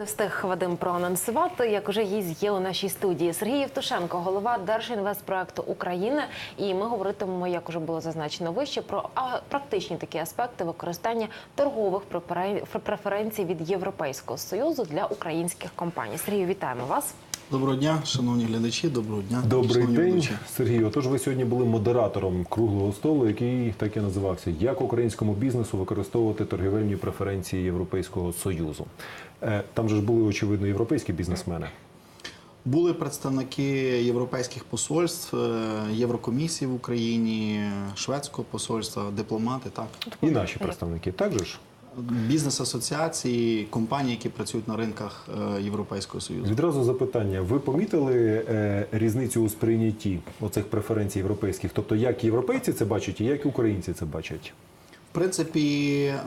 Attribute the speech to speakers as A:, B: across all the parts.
A: Не встиг Вадим проанонсувати, як уже гість є у нашій студії. Сергій Євтушенко, голова Держінвестпроекту України. І ми говоритимемо, як уже було зазначено вище, про практичні такі аспекти використання торгових преференцій від Європейського союзу для українських компаній. Сергію, вітаємо вас.
B: Доброго дня, шановні глядачі. Доброго дня,
C: Добрий
B: шановні
C: день,
B: глядачі.
C: Сергій. Отож, ви сьогодні були модератором круглого столу, який так і називався Як українському бізнесу використовувати торгівельні преференції Європейського союзу. Е, Там же ж були очевидно європейські бізнесмени.
B: Були представники європейських посольств, е, Єврокомісії в Україні, шведського посольства, дипломати, так
C: І наші представники також ж
B: бізнес-асоціації, компанії, які працюють на ринках е, Європейського союзу.
C: відразу запитання: ви помітили е, різницю у сприйнятті оцих преференцій європейських? Тобто, як європейці це бачать, і як українці це бачать?
B: В принципі, е,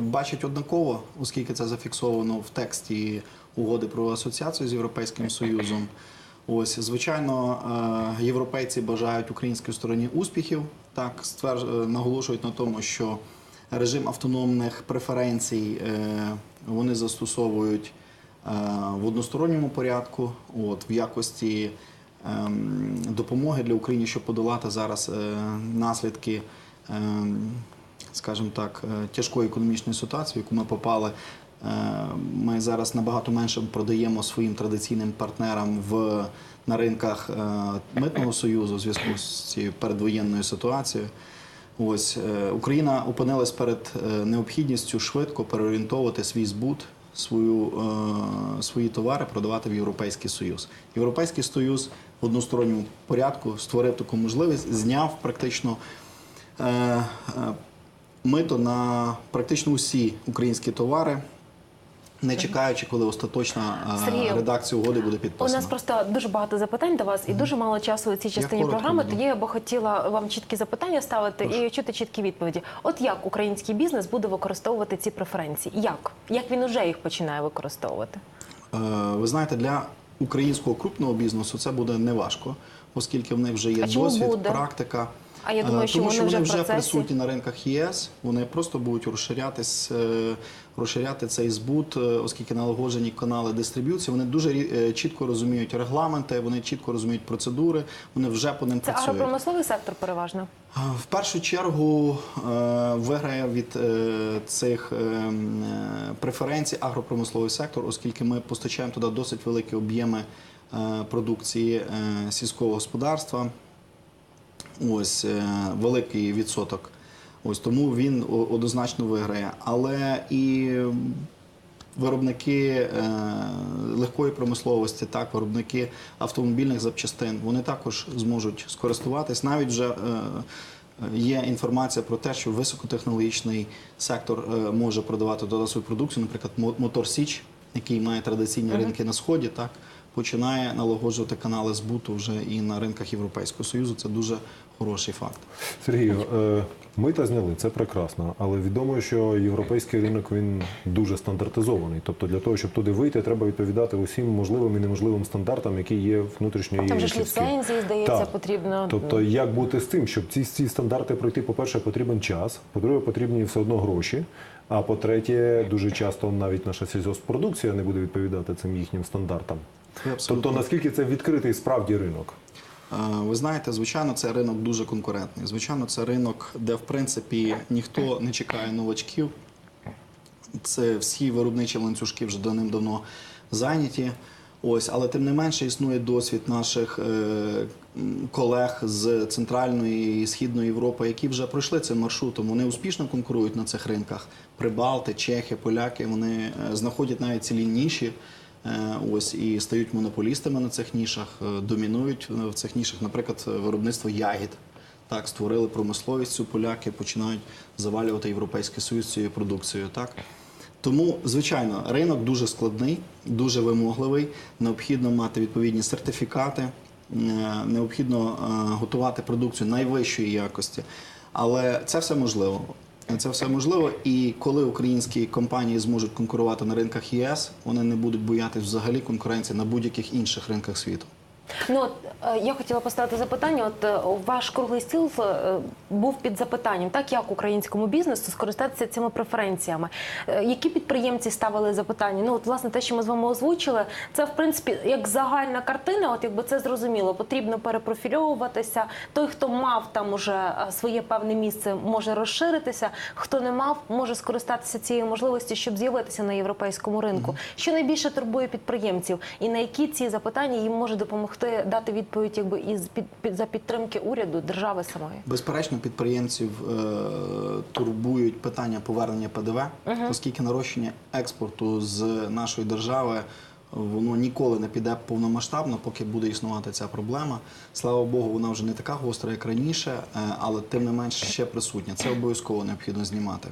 B: бачать однаково, оскільки це зафіксовано в тексті угоди про асоціацію з Європейським Союзом. Ось, звичайно, європейці бажають українській стороні успіхів. Так наголошують на тому, що режим автономних преференцій е, вони застосовують е, в односторонньому порядку, от в якості ем, допомоги для України, щоб подолати зараз е, наслідки. ем, скажімо так, тяжкої економічної ситуації, в яку ми попали. Ми зараз набагато менше продаємо своїм традиційним партнерам в, на ринках митного союзу у зв'язку з цією передвоєнною ситуацією. Ось е, Україна опинилась перед е, необхідністю швидко переорієнтовувати свій збут, свою, е, свої товари продавати в Європейський Союз. Європейський Союз в односторонньому порядку створив таку можливість, зняв практично мито на практично усі українські товари, не чекаючи, коли остаточна е,
A: Сергію,
B: редакція угоди буде
A: У нас просто дуже багато запитань до вас і дуже мало часу у цій частині
B: коротко
A: програми. Тоді я би хотіла вам чіткі запитання ставити і чути чіткі відповіді. От як український бізнес буде використовувати ці преференції? Як? Як він уже їх починає використовувати?
B: Е, Ви знаєте, для українського крупного бізнесу це буде неважко, оскільки в них вже є
A: А
B: досвід,
A: буде?
B: практика.
A: А я думаю,
B: Е,
A: що
B: Тому
A: вони
B: що
A: вже
B: вони вже присутні на ринках ЄС. Вони просто будуть розширятись, розширяти цей збут, е, оскільки налагоджені канали дистриб'юції. Вони дуже е, чітко розуміють регламенти, вони чітко розуміють процедури. Вони вже по ним
A: Це
B: працюють.
A: агропромисловий сектор переважно.
B: В першу чергу е, виграє від цих преференцій агропромисловий сектор, оскільки ми постачаємо туди досить великі об'єми продукції сільського господарства. Ось великий відсоток. Ось тому він однозначно виграє. Але і виробники е, легкої промисловості, так, виробники автомобільних запчастин, вони також зможуть скористуватись. Навіть вже е, є інформація про те, що високотехнологічний сектор е, може продавати свою продукцію, наприклад, Мо- Мотор Січ, який має традиційні ринки на сході, так. Починає налагоджувати канали збуту вже і на ринках Європейського Союзу. Це дуже хороший факт.
C: Сергію, е, мита зняли, це прекрасно, але відомо, що європейський ринок він дуже стандартизований. Тобто для того, щоб туди вийти, треба відповідати усім можливим і неможливим стандартам, які є внутрішньо
A: Там же ж ліцензії, здається,
C: Так.
A: потрібно.
C: Тобто, як бути з тим, щоб ці, ці стандарти пройти, по-перше, потрібен час, по-друге, потрібні все одно гроші. А по-третє, дуже часто навіть наша сільгосппродукція не буде відповідати цим їхнім стандартам. Тобто, наскільки це відкритий справді ринок?
B: Е, Ви знаєте, звичайно, це ринок дуже конкурентний. Звичайно, це ринок, де в принципі ніхто не чекає новачків. Це всі виробничі ланцюжки вже давним-давно зайняті. Ось, але тим не менше існує досвід наших е, колег з Центральної і Східної Європи, які вже пройшли цим маршрутом. Вони успішно конкурують на цих ринках. Прибалти, чехи, поляки. Вони е, знаходять навіть цілі ніші. Е, Ось і стають монополістами на цих нішах, е, домінують в цих нішах, наприклад, виробництво ягід. Так, створили промисловість цю поляки, починають завалювати європейський союз цією продукцією. Так тому, звичайно, ринок дуже складний, дуже вимогливий. Необхідно мати відповідні сертифікати, е, необхідно готувати продукцію найвищої якості. Але це все можливо. Це все можливо, і коли українські компанії зможуть конкурувати на ринках ЄС, вони не будуть боятися взагалі конкуренції на будь-яких інших ринках світу.
A: Ну от е, я хотіла поставити запитання. От е, ваш круглий стіл е, був під запитанням, так як українському бізнесу скористатися цими преференціями. Які підприємці ставили запитання? Ну от власне те, що ми з вами озвучили, це в принципі як загальна картина. От якби це зрозуміло, потрібно перепрофільовуватися. Той, хто мав там уже своє певне місце, може розширитися. Хто не мав, може скористатися цією можливістю, щоб з'явитися на європейському ринку. Що найбільше турбує підприємців, і на які ці запитання їм може допомогти дати відповідь, якби із під, під за підтримки уряду держави самої.
B: Безперечно, підприємців е, турбують питання повернення ПДВ, оскільки нарощення експорту з нашої держави воно ніколи не піде повномасштабно, поки буде існувати ця проблема. Слава Богу, вона вже не така гостра, як раніше, е, але тим не менш ще присутня. Це обов'язково необхідно знімати.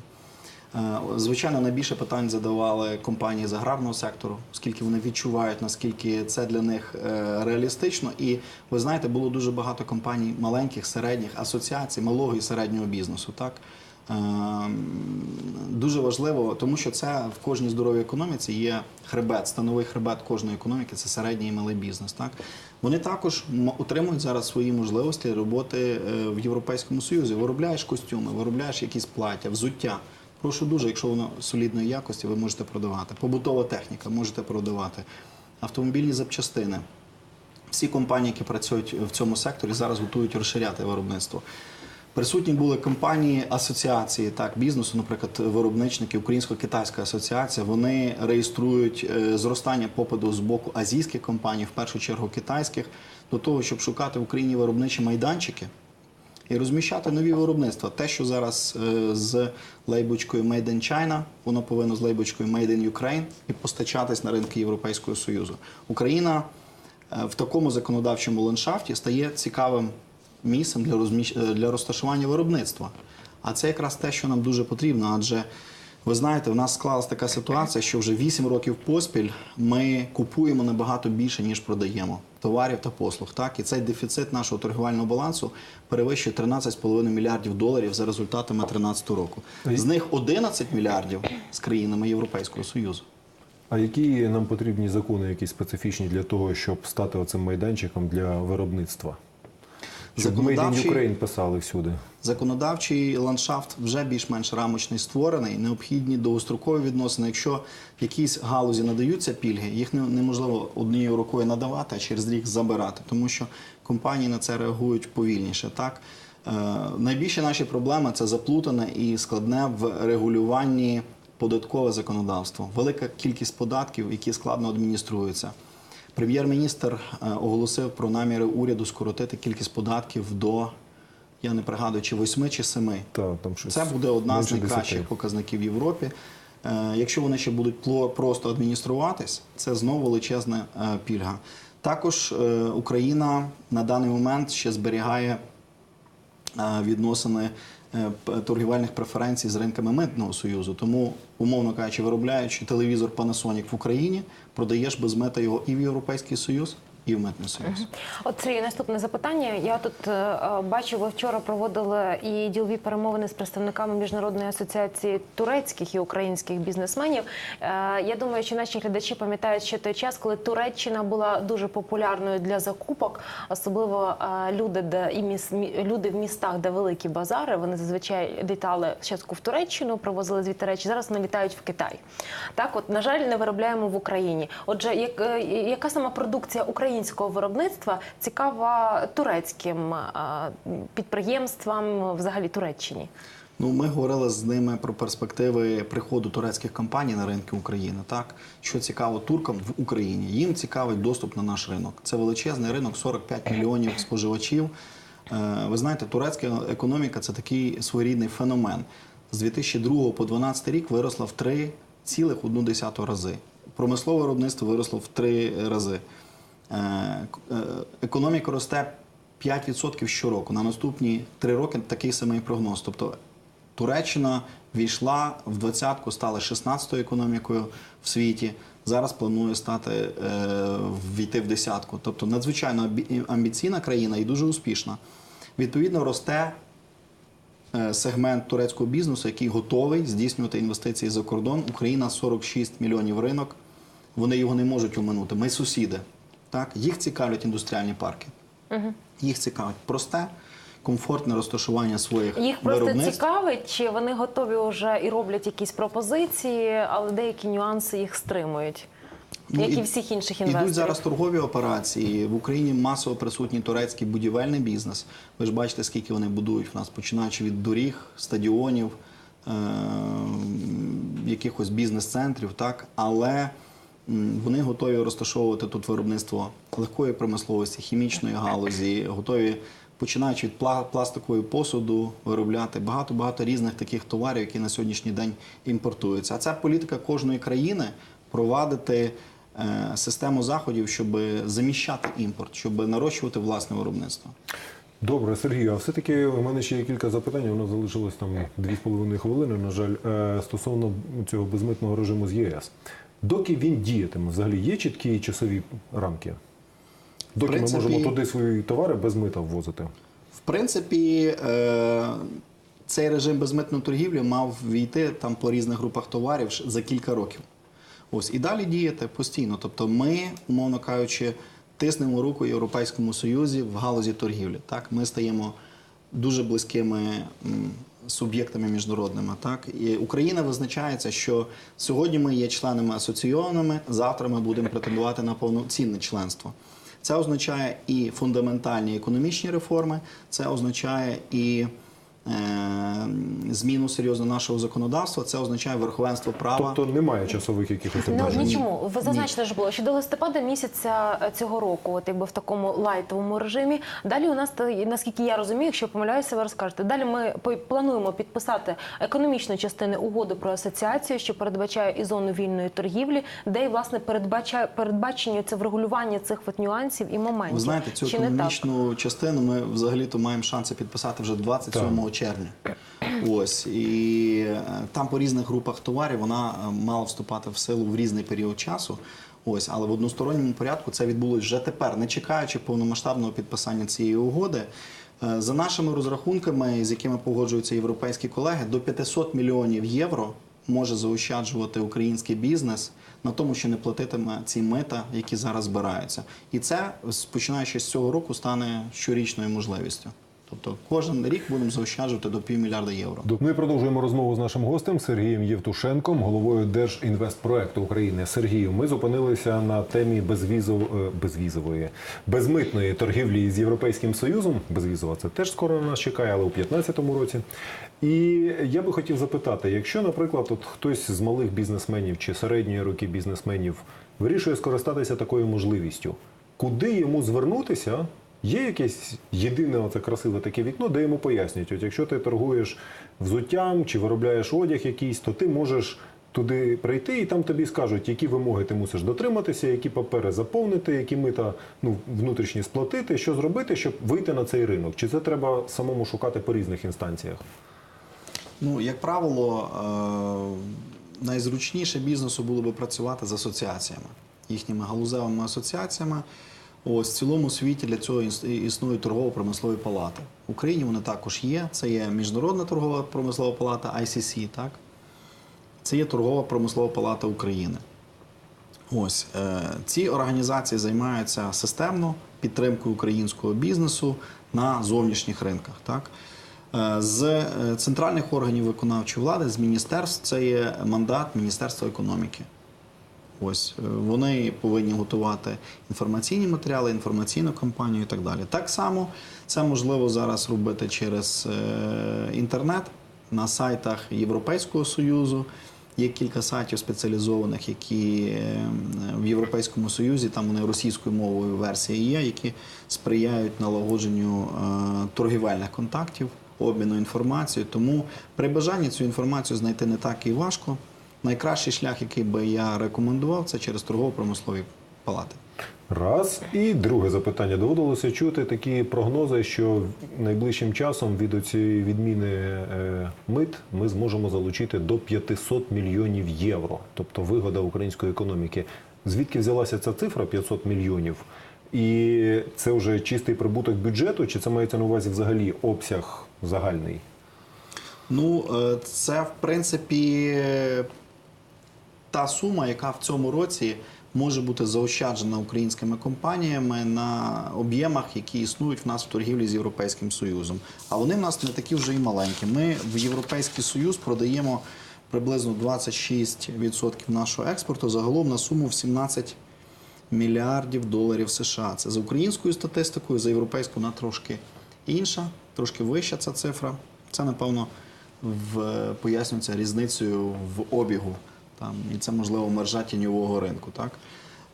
B: Е, Звичайно, найбільше питань задавали компанії з аграрного сектору, оскільки вони відчувають, наскільки це для них е, реалістично. І ви знаєте, було дуже багато компаній маленьких, середніх, асоціацій, малого і середнього бізнесу. Так Е, дуже важливо, тому що це в кожній здоровій економіці є хребет, становий хребет кожної економіки це середній і малий бізнес. Так вони також отримують зараз свої можливості роботи в Європейському Союзі. Виробляєш костюми, виробляєш якісь плаття, взуття. Прошу дуже, якщо воно солідної якості, ви можете продавати. Побутова техніка можете продавати, автомобільні запчастини. Всі компанії, які працюють в цьому секторі, зараз готують розширяти виробництво. Присутні були компанії, асоціації так, бізнесу, наприклад, виробничники, Українсько-Китайська асоціація. Вони реєструють е, зростання попиту з боку азійських компаній, в першу чергу китайських, до того, щоб шукати в Україні виробничі майданчики і розміщати нові виробництва. Те, що зараз е, з лейбочкою Made in China, воно повинно з лейбочкою Made in Ukraine і постачатись на ринки Європейського Союзу. Україна е, в такому законодавчому ландшафті стає цікавим місцем для розміщ... е, для розташування виробництва. А це якраз те, що нам дуже потрібно, адже ви знаєте, в нас склалась така ситуація, що вже 8 років поспіль ми купуємо набагато більше, ніж продаємо товарів та послуг. Так, і цей дефіцит нашого торгівельного балансу перевищує 13,5 мільярдів доларів за результатами 2013 року. З них 11 мільярдів з країнами Європейського Союзу.
C: А які нам потрібні закони, які специфічні для того, щоб стати оцим майданчиком для виробництва?
B: Законодавчий-
C: Ukraine писали всюди.
B: Законодавчий ландшафт вже більш-менш рамочний створений. Необхідні довгострокові відносини. Якщо в якійсь галузі надаються пільги, їх неможливо однією рукою надавати, а через рік забирати, тому що компанії на це реагують повільніше. Так е, найбільші наші проблеми це заплутане і складне в регулюванні податкове законодавство. Велика кількість податків, які складно адмініструються. Прем'єр-міністр е, оголосив про наміри уряду скоротити кількість податків до, я не пригадую, чи восьми чи семи.
C: Та, там щось
B: Це буде одна з найкращих
C: 10.
B: показників в Європі. Е, Якщо вони ще будуть просто адмініструватись, це знову величезна е, пільга. Також е, Україна на даний момент ще зберігає е, відносини торгівельних преференцій з ринками митного союзу. Тому, умовно кажучи, виробляючи телевізор Panasonic в Україні, продаєш без мета його і в Європейський Союз, і в митний союз.
A: От Сергій, наступне запитання. Я тут е, е, бачу, ви вчора проводили і ділові перемовини з представниками міжнародної асоціації турецьких і українських бізнесменів. Е, я думаю, що наші глядачі пам'ятають ще той час, коли Туреччина була дуже популярною для закупок, особливо люди, де і міс, люди в містах, де великі базари, вони зазвичай літали спочатку в Туреччину, привозили звідти речі. Зараз вони літають в Китай. Так, от на жаль, не виробляємо в Україні. Отже, як, яка сама продукція українського виробництва цікава турецьким е, підприємствам, взагалі Туреччині?
B: Ну, ми говорили з ними про перспективи приходу турецьких компаній на ринки України. Так що цікаво туркам в Україні, їм цікавий доступ на наш ринок. Це величезний ринок, 45 мільйонів споживачів. Е, Ви знаєте, турецька економіка це такий своєрідний феномен. З 2002 по 2012 рік виросла в 3,1 рази. Промислове виробництво виросло в 3 рази. Е, е, Економіка росте 5% щороку. На наступні 3 роки такий самий прогноз. Тобто Туреччина війшла в двадцятку, стала 16-ю економікою в світі. Зараз планує стати е, війти в десятку. Тобто надзвичайно амбіційна країна і дуже успішна. Відповідно, росте сегмент турецького бізнесу, який готовий здійснювати інвестиції за кордон. Україна 46 мільйонів ринок. Вони його не можуть оминути. Ми сусіди. Так? Їх цікавлять індустріальні парки. Їх цікавить просте, комфортне розташування своїх
A: Їх просто цікавить, чи вони готові вже і роблять якісь пропозиції, але деякі нюанси їх стримують, як і, всіх інших інвесторів.
B: Ідуть зараз торгові операції. В Україні масово присутній турецький будівельний бізнес. Ви ж бачите, скільки вони будують в нас, починаючи від доріг, стадіонів, е- якихось бізнес-центрів, так але вони готові розташовувати тут виробництво легкої промисловості, хімічної галузі, готові. Починаючи від пла- пластикової посуду, виробляти багато багато різних таких товарів, які на сьогоднішній день імпортуються. А це політика кожної країни провадити е, систему заходів, щоб заміщати імпорт, щоб нарощувати власне виробництво.
C: Добре, Сергію, а все-таки у мене ще є кілька запитань. Воно залишилось там дві з половиною хвилини, на жаль, е, стосовно цього безмитного режиму з ЄС. Доки він діятиме, взагалі є чіткі часові рамки? Доки
B: принципі-
C: ми можемо туди свої товари без мита ввозити?
B: В принципі, е, цей режим безмитної торгівлі мав війти там по різних групах товарів за кілька років. Ось і далі діяти постійно. Тобто, ми, умовно кажучи, тиснемо руку Європейському Союзі в галузі торгівлі. Так, ми стаємо дуже близькими суб'єктами міжнародними. Так і Україна визначається, що сьогодні ми є членами асоційованими, завтра ми будемо претендувати на повноцінне членство. Це означає і фундаментальні економічні реформи, це означає і зміну серйозно нашого законодавства, це означає верховенство права.
C: Тобто немає часових якихось
A: Ну
C: обмежень?
A: нічому, ви зазначили ж було, що до листопада місяця е, цього року, от якби в такому лайтовому режимі. Далі у нас та- наскільки я розумію, якщо помиляюся, ви розкажете. Далі ми по- плануємо підписати економічну частину угоди про асоціацію, що передбачає і зону вільної торгівлі, де і власне передбачає передбачення це врегулювання цих от нюансів і моментів.
B: Ви знаєте, цю
A: Чи
B: економічну частину ми взагалі-то маємо шанси підписати вже 27 червня. Ось і е, там по різних групах товарів вона е, мала вступати в силу в різний період часу. Ось, але в односторонньому порядку це відбулось вже тепер, не чекаючи повномасштабного підписання цієї угоди. Е, За нашими розрахунками, з якими погоджуються європейські колеги, до 500 мільйонів євро може заощаджувати український бізнес на тому, що не платитиме ці мита, які зараз збираються. І це починаючи з цього року стане щорічною можливістю. Тобто кожен рік будемо заощаджувати до півмільярда євро.
C: Ми продовжуємо розмову з нашим гостем Сергієм Євтушенком, головою Держінвестпроекту України. Сергію, ми зупинилися на темі безвізов... е, безвізової безмитної торгівлі з Європейським Союзом. Безвізова це теж скоро на нас чекає, але у 2015 році. І я би хотів запитати, якщо, наприклад, от хтось з малих бізнесменів чи середньої руки бізнесменів вирішує скористатися такою можливістю, куди йому звернутися? Є якесь єдине оце красиве таке вікно, де йому пояснюють, от якщо ти торгуєш взуттям чи виробляєш одяг якийсь, то ти можеш туди прийти і там тобі скажуть, які вимоги ти мусиш дотриматися, які папери заповнити, які мита ну, внутрішні сплатити, що зробити, щоб вийти на цей ринок. Чи це треба самому шукати по різних інстанціях?
B: Ну, як правило, е, найзручніше бізнесу було би працювати з асоціаціями, їхніми галузевими асоціаціями. Ось в цілому світі для цього іс- існують торгово-промислові палати. В Україні вони також є. Це є Міжнародна торгова промислова палата ICC, так? Це є торгова промислова палата України. Ось е, ці організації займаються системно підтримкою українського бізнесу на зовнішніх ринках. Так? Е, з е, центральних органів виконавчої влади, з міністерств, це є мандат Міністерства економіки. Ось е, вони повинні готувати інформаційні матеріали, інформаційну кампанію і так далі. Так само це можливо зараз робити через е, інтернет на сайтах Європейського союзу. Є кілька сайтів спеціалізованих, які е, в Європейському Союзі, там вони російською мовою версії є, які сприяють налагодженню е, торгівельних контактів, обміну інформацією. Тому при бажанні цю інформацію знайти не так і важко. Найкращий шлях, який би я рекомендував, це через торгово-промислові палати.
C: Раз. І друге запитання. Доводилося чути такі прогнози, що найближчим часом від цієї відміни е, мит ми зможемо залучити до 500 мільйонів євро, тобто вигода української економіки. Звідки взялася ця цифра 500 мільйонів? І це вже чистий прибуток бюджету, чи це мається на увазі взагалі обсяг загальний?
B: Ну, е, це в принципі та сума, яка в цьому році може бути заощаджена українськими компаніями на об'ємах, які існують в нас в торгівлі з Європейським Союзом. А вони в нас не такі вже і маленькі. Ми в Європейський Союз продаємо приблизно 26% нашого експорту загалом на суму в 17 мільярдів доларів США. Це за українською статистикою, за європейською вона трошки інша, трошки вища ця цифра. Це, напевно, в, пояснюється різницею в обігу. Там, і це, можливо, мержа тіньового ринку. Так?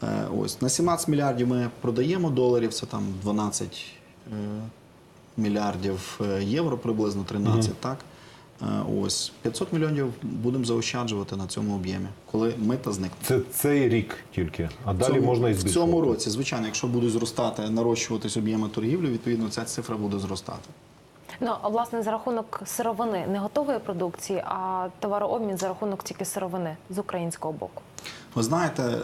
B: Е, ось. На 17 мільярдів ми продаємо доларів, це там 12 е, мільярдів е, євро, приблизно 13, так? Е, Ось 500 мільйонів будемо заощаджувати на цьому об'ємі, коли мита зникне.
C: Це цей рік тільки, а далі
B: цьому-
C: можна і
B: в цьому році, звичайно, якщо будуть зростати, нарощуватись об'єми торгівлі, відповідно ця цифра буде зростати.
A: Ну а власне за рахунок сировини, не готової продукції, а товарообмін за рахунок тільки сировини з українського боку.
B: Ви знаєте, е,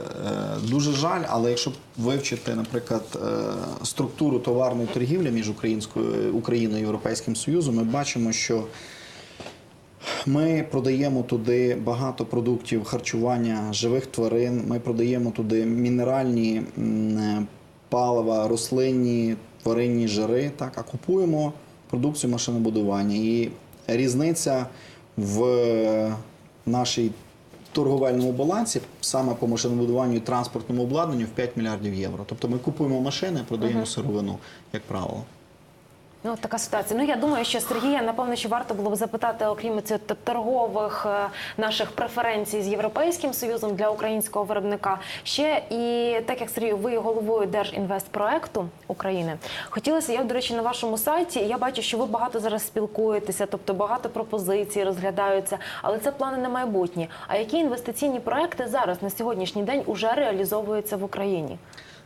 B: дуже жаль, але якщо вивчити, наприклад, е, структуру товарної торгівлі між українською Україною і Європейським Союзом, ми бачимо, що ми продаємо туди багато продуктів харчування живих тварин. Ми продаємо туди мінеральні е, палива, рослинні, тваринні жири, так, а купуємо продукцію машинобудування. І різниця в е, нашій торговельному балансі саме по машинобудуванню і транспортному обладнанню в 5 мільярдів євро. Тобто ми купуємо машини, продаємо сировину, як правило.
A: Ну, така ситуація. Ну я думаю, що Сергія, напевно, що варто було б запитати, окрім цих торгових е, наших преференцій з Європейським Союзом для українського виробника. Ще і так як Сергію, ви головою Держінвестпроекту України. Хотілося, я, до речі, на вашому сайті. Я бачу, що ви багато зараз спілкуєтеся, тобто багато пропозицій розглядаються, але це плани на майбутнє. А які інвестиційні проекти зараз на сьогоднішній день уже реалізовуються в Україні?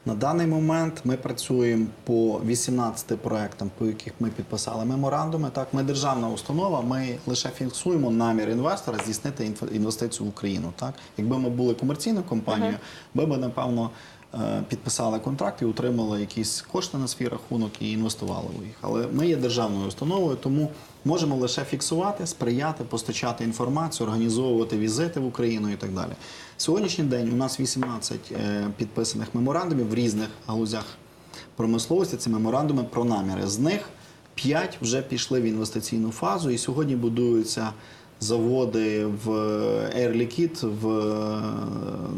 B: На даний момент ми працюємо по 18 проектам, по яких ми підписали меморандуми. Так, ми державна установа, ми лише фіксуємо намір інвестора здійснити інвестицію в Україну. Так, якби ми були комерційною компанією, ми би напевно підписали контракт і отримали якісь кошти на свій рахунок і інвестували у їх. Але ми є державною установою, тому можемо лише фіксувати, сприяти, постачати інформацію, організовувати візити в Україну і так далі. Сьогоднішній день у нас 18 е, підписаних меморандумів в різних галузях промисловості. Це меморандуми про наміри. З них 5 вже пішли в інвестиційну фазу, і сьогодні будуються заводи в Air Liquide в,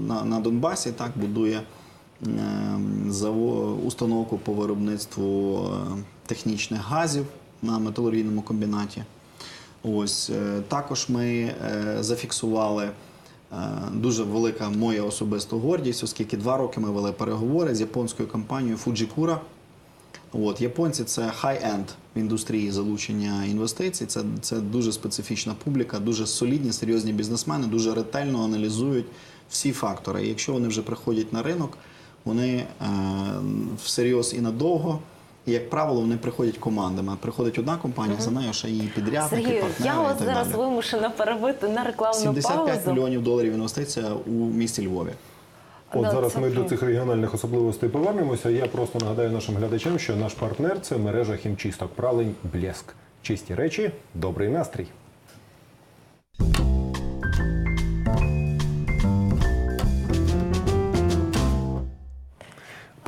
B: на, на Донбасі. Так будує е, установку по виробництву е, технічних газів на металургійному комбінаті. Ось е, також ми е, зафіксували дуже велика моя особиста гордість, оскільки два роки ми вели переговори з японською компанією Fujikura. От японці це хай-енд в індустрії залучення інвестицій. Це, це дуже специфічна публіка, дуже солідні, серйозні бізнесмени, дуже ретельно аналізують всі фактори. І якщо вони вже приходять на ринок, вони е, всерйоз і надовго. І, як правило, вони приходять командами. Приходить одна компанія, за нею ще її підрядники,
A: Сергію,
B: партнери
A: я
B: і
A: вас
B: так
A: зараз
B: далі.
A: вимушена перебити на рекламну
B: 75
A: паузу.
B: мільйонів доларів інвестиція у місті Львові.
C: От
A: Да,
C: зараз ми до цих регіональних особливостей повернемося. Я просто нагадаю нашим глядачам, що наш партнер це мережа хімчисток пралень Блеск. Чисті речі, добрий настрій.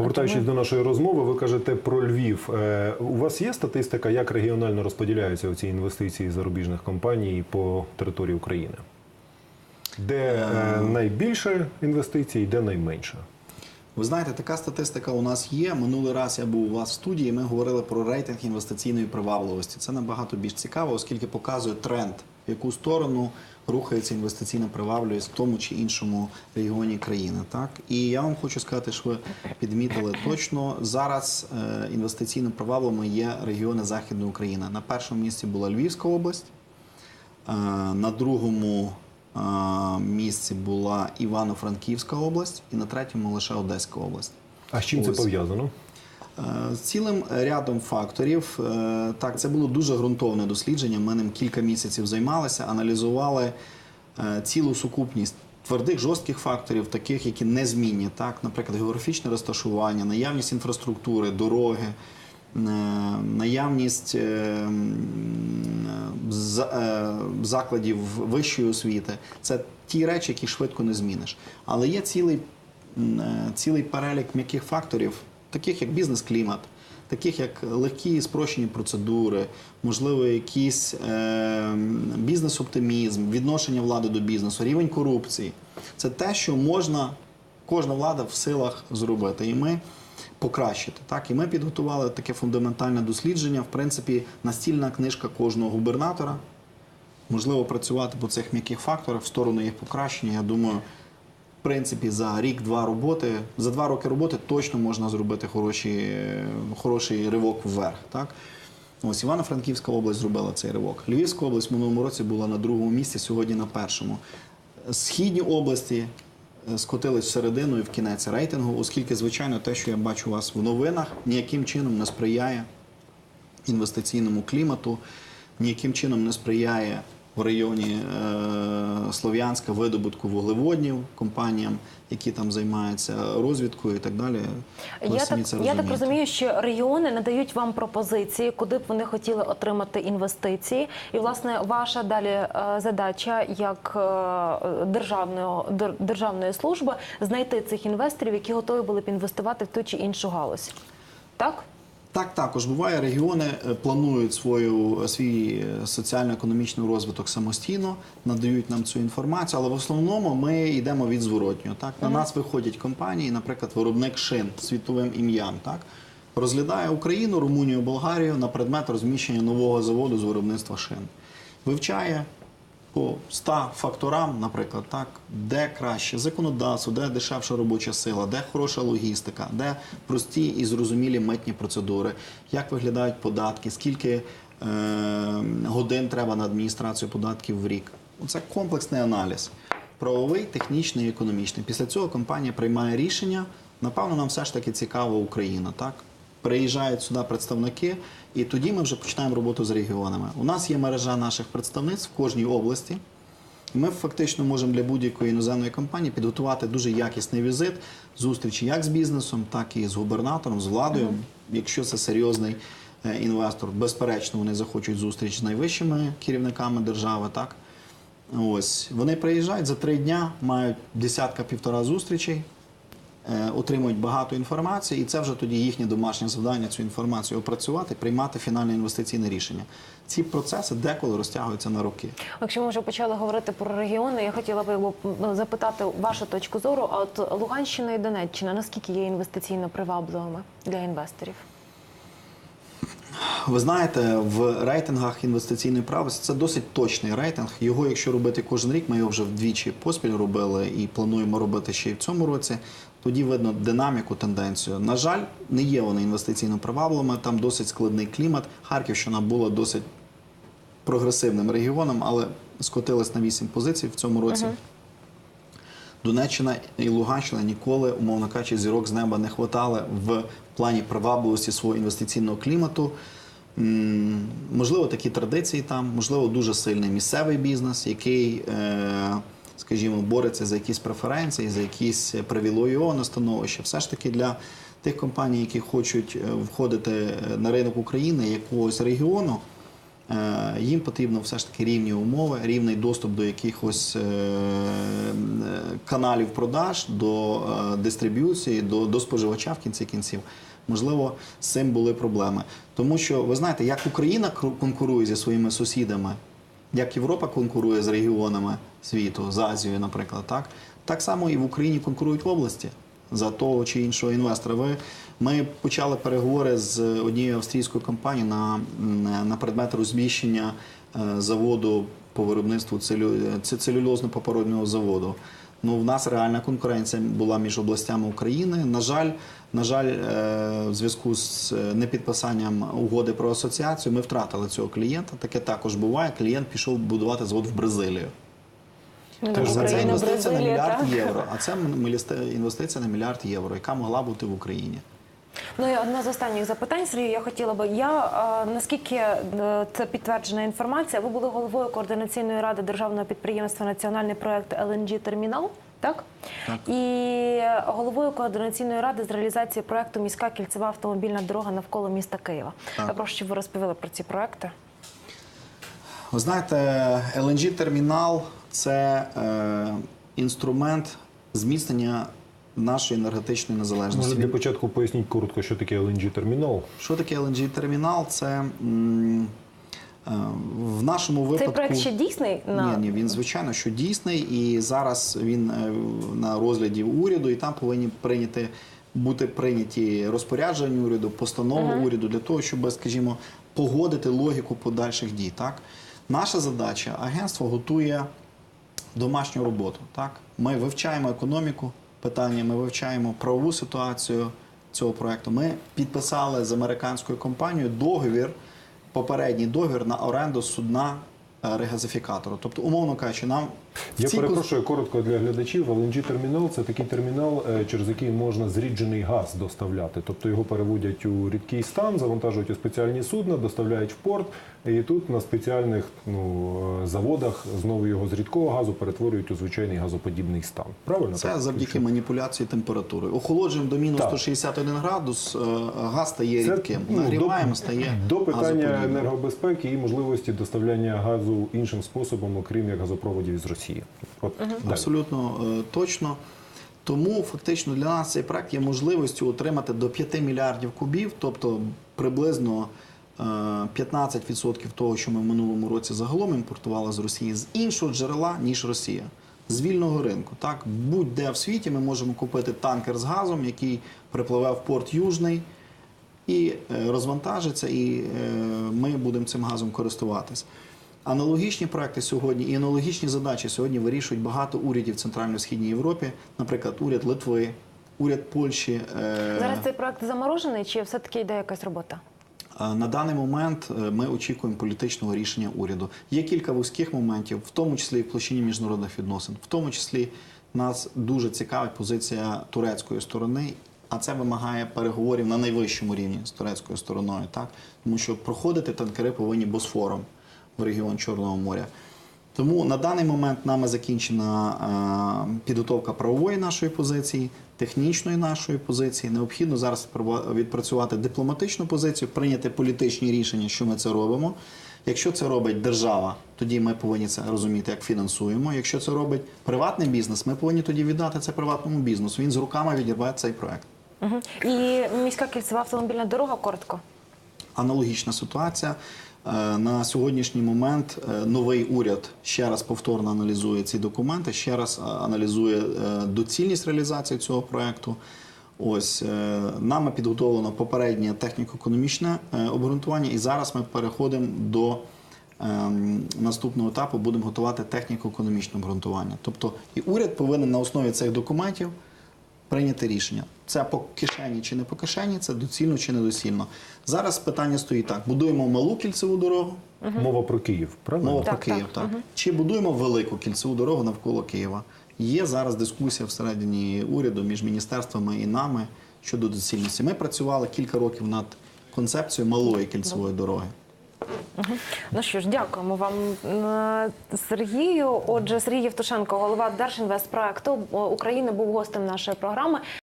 C: Повертаючись до нашої розмови, ви кажете про Львів. Е, У вас є статистика, як регіонально розподіляються ці інвестиції зарубіжних компаній по території України? Де е, найбільше інвестицій, де найменше?
B: Ви знаєте, така статистика у нас є. Минулий раз я був у вас в студії. Ми говорили про рейтинг інвестиційної привабливості. Це набагато більш цікаво, оскільки показує тренд, в яку сторону рухається інвестиційна привабливість в тому чи іншому регіоні країни. Так і я вам хочу сказати, що ви підмітили точно зараз е, інвестиційно привабливими є регіони Західної України. На першому місці була Львівська область. Е, На другому е, місці була Івано-Франківська область, і на третьому лише Одеська область.
C: А з чим це пов'язано?
B: Е, З цілим рядом факторів. Е, Так, це було дуже ґрунтовне дослідження. Ми ним кілька місяців займалися, аналізували е, цілу сукупність твердих жорстких факторів, таких, які незмінні. Так, наприклад, географічне розташування, наявність інфраструктури, дороги. Наявність закладів вищої освіти це ті речі, які швидко не зміниш. Але є цілий цілий перелік м'яких факторів, таких як бізнес-клімат, таких як легкі і спрощені процедури, можливо, якийсь е, бізнес-оптимізм, відношення влади до бізнесу, рівень корупції. Це те, що можна кожна влада в силах зробити. І ми покращити. Так, і ми підготували таке фундаментальне дослідження. В принципі, настільна книжка кожного губернатора. Можливо, працювати по цих м'яких факторах в сторону їх покращення. Я думаю, принципі, за рік-два роботи, за два роки роботи точно можна зробити хороші, хороший ривок вверх. Так? Ось Івано-Франківська область зробила цей ривок. Львівська область в минулому році була на другому місці, сьогодні на першому. Східні області е, скотились всередину і в кінець рейтингу, оскільки, звичайно, те, що я бачу вас в новинах, ніяким чином не сприяє інвестиційному клімату, ніяким чином не сприяє в районі е, Слов'янська видобутку вуглеводнів компаніям, які там займаються розвідкою і так далі. Ви
A: Я так,
B: це
A: я так розумію, що регіони надають вам пропозиції, куди б вони хотіли отримати інвестиції. І власне ваша далі е, задача як е, державної державної служби знайти цих інвесторів, які готові були б інвестувати в ту чи іншу галузь. Так?
B: Так, також буває, регіони е, планують свою свій е, соціально-економічний розвиток самостійно, надають нам цю інформацію, але в основному ми йдемо від зворотнього. Так? На нас виходять компанії, наприклад, виробник шин світовим ім'ям, так? Розглядає Україну, Румунію, Болгарію на предмет розміщення нового заводу з виробництва шин, вивчає по 100 факторам, наприклад, так, де краще законодавство, де дешевша робоча сила, де хороша логістика, де прості і зрозумілі митні процедури, як виглядають податки, скільки е, годин треба на адміністрацію податків в рік. Це комплексний аналіз. Правовий, технічний і економічний. Після цього компанія приймає рішення. Напевно, нам все ж таки цікава Україна, так? Приїжджають сюди представники, і тоді ми вже починаємо роботу з регіонами. У нас є мережа наших представництв в кожній області. Ми фактично можемо для будь-якої іноземної компанії підготувати дуже якісний візит, зустрічі як з бізнесом, так і з губернатором, з владою. Якщо це серйозний е, інвестор, безперечно, вони захочуть зустріч з найвищими керівниками держави. Так ось вони приїжджають за три дня, мають десятка-півтора зустрічей. Е, Отримують багато інформації, і це вже тоді їхнє домашнє завдання цю інформацію опрацювати, приймати фінальне інвестиційне рішення. Ці процеси деколи розтягуються на роки.
A: Якщо ми вже почали говорити про регіони, я хотіла би запитати вашу точку зору. А от Луганщина і Донеччина наскільки є інвестиційно привабливими для інвесторів?
B: Ви знаєте, в рейтингах інвестиційної правості це досить точний рейтинг. Його, якщо робити кожен рік, ми його вже вдвічі поспіль робили і плануємо робити ще й в цьому році. Тоді видно динаміку, тенденцію. На жаль, не є вони інвестиційно привабливими. Там досить складний клімат. Харківщина була досить прогресивним регіоном, але скотилась на 8 позицій в цьому році. Донеччина і Луганщина ніколи, умовно кажучи, зірок з неба не хватали в плані привабливості свого інвестиційного клімату. Можливо, такі традиції там, можливо, дуже сильний місцевий бізнес, який, е, скажімо, бореться за якісь преференції, за якісь привілейоване становище. Все ж таки для тих компаній, які хочуть е, входити е, на ринок України якогось регіону, Е, Їм потрібно все ж таки рівні умови, рівний доступ до якихось каналів продаж, до дистриб'юції, до, до споживача в кінці кінців. Можливо, з цим були проблеми. Тому що ви знаєте, як Україна конкурує зі своїми сусідами, як Європа конкурує з регіонами світу, з Азією, наприклад, так, так само і в Україні конкурують області за того чи іншого інвестора. Ви, ми почали переговори з однією австрійською компанією на, на предмет розміщення е, заводу по виробництву целю, це целюлозно-папородного заводу. Ну, в нас реальна конкуренція була між областями України. На жаль, на жаль, е, в зв'язку з е, непідписанням угоди про асоціацію ми втратили цього клієнта. Таке також буває. Клієнт пішов будувати завод в Бразилію.
A: Ну,
C: Теж
B: За це
A: інвестиція
B: інвестиція на мільярд
A: так.
B: євро. А це інвестиція на мільярд євро, яка могла бути в Україні.
A: Ну і одне з останніх запитань, Сергій, я хотіла би. Я е, наскільки е, це підтверджена інформація, ви були головою координаційної ради державного підприємства Національний проект LNG Термінал. Так?
B: Так.
A: і головою координаційної ради з реалізації проекту міська кільцева автомобільна дорога навколо міста Києва.
B: Так.
A: Я прошу, щоб ви розповіли про ці проекти.
B: Ви знаєте, LNG термінал це е, інструмент зміцнення нашої енергетичної незалежності.
C: Може для початку поясніть коротко, що таке LNG термінал.
B: Що таке LNG термінал? Це м, е, в нашому випадку.
A: Цей проект ще дійсний на
B: Ні, ні, він звичайно, що дійсний, і зараз він е, на розгляді уряду, і там повинні прийняти бути прийняті розпорядження уряду, постанови уряду для того, щоб, скажімо, погодити логіку подальших дій. Так, наша задача агентство готує домашню роботу. Так, ми вивчаємо економіку питання, ми вивчаємо правову ситуацію цього проекту. Ми підписали з американською компанією договір, попередній договір на оренду судна е, регазифікатору. Тобто, умовно кажучи, нам
C: Я
B: цій
C: перепрошую коротко для глядачів. LNG термінал це такий термінал, е, через який можна зріджений газ доставляти. Тобто його переводять у рідкий стан, завантажують у спеціальні судна, доставляють в порт, і тут на спеціальних ну, е, заводах знову його з рідкого газу перетворюють у звичайний газоподібний стан. Правильно
B: Це
C: так?
B: завдяки маніпуляції температури. Охолоджуємо до мінус
C: Так.
B: 161 градус, е, газ стає
C: Це,
B: рідким.
C: ну,
B: Нагріваємо,
C: до,
B: стає
C: до питання енергобезпеки і можливості доставляння газу іншим способом, окрім як газопроводів із Росії. От далі.
B: Абсолютно е, точно. Тому фактично для нас цей проект є можливістю отримати до 5 мільярдів кубів, тобто приблизно е, 15% того, що ми в минулому році загалом імпортували з Росії, з іншого джерела, ніж Росія. З вільного ринку. Так, будь-де в світі ми можемо купити танкер з газом, який припливе в порт Южний і е, розвантажиться, і е, ми будемо цим газом користуватись. Аналогічні проекти сьогодні і аналогічні задачі сьогодні вирішують багато урядів в Центрально-Східній Європі, наприклад, уряд Литви, уряд Польщі. е,
A: зараз цей проект заморожений, чи все таки йде якась робота?
B: На даний момент е, ми очікуємо політичного рішення уряду. Є кілька вузьких моментів, в тому числі і в площині міжнародних відносин, в тому числі нас дуже цікавить позиція турецької сторони. А це вимагає переговорів на найвищому рівні з турецькою стороною, так тому що проходити танкери повинні босфором регіон Чорного моря. Тому на даний момент нами закінчена е, підготовка правової нашої позиції, технічної нашої позиції. Необхідно зараз відпрацювати дипломатичну позицію, прийняти політичні рішення, що ми це робимо. Якщо це робить держава, тоді ми повинні це розуміти, як фінансуємо. Якщо це робить приватний бізнес, ми повинні тоді віддати це приватному бізнесу. Він з руками відірве цей проект.
A: Угу. І міська кільцева автомобільна дорога коротко.
B: Аналогічна ситуація. Е, На сьогоднішній момент е, новий уряд ще раз повторно аналізує ці документи, ще раз е, аналізує доцільність реалізації цього проекту. Ось нами підготовлено попереднє техніко-економічне обґрунтування, і зараз ми переходимо до ем, наступного етапу, будемо готувати техніко-економічне обґрунтування. Тобто і уряд повинен на основі цих документів прийняти рішення. Це по кишені чи не по кишені, це доцільно чи недоцільно. Зараз питання стоїть так: будуємо малу кільцеву дорогу,
C: Мова про Київ, правильно?
B: мова
A: Так,
B: про Київ,
A: так.
B: так. Чи будуємо велику кільцеву дорогу навколо Києва? Є зараз дискусія всередині уряду між міністерствами і нами щодо доцільності. Ми працювали кілька років над концепцією малої кільцевої дороги.
A: Ну що ж, дякуємо вам, е, Сергію. Отже, Сергій Євтушенко, голова Держінвестпроекту України, був гостем нашої програми.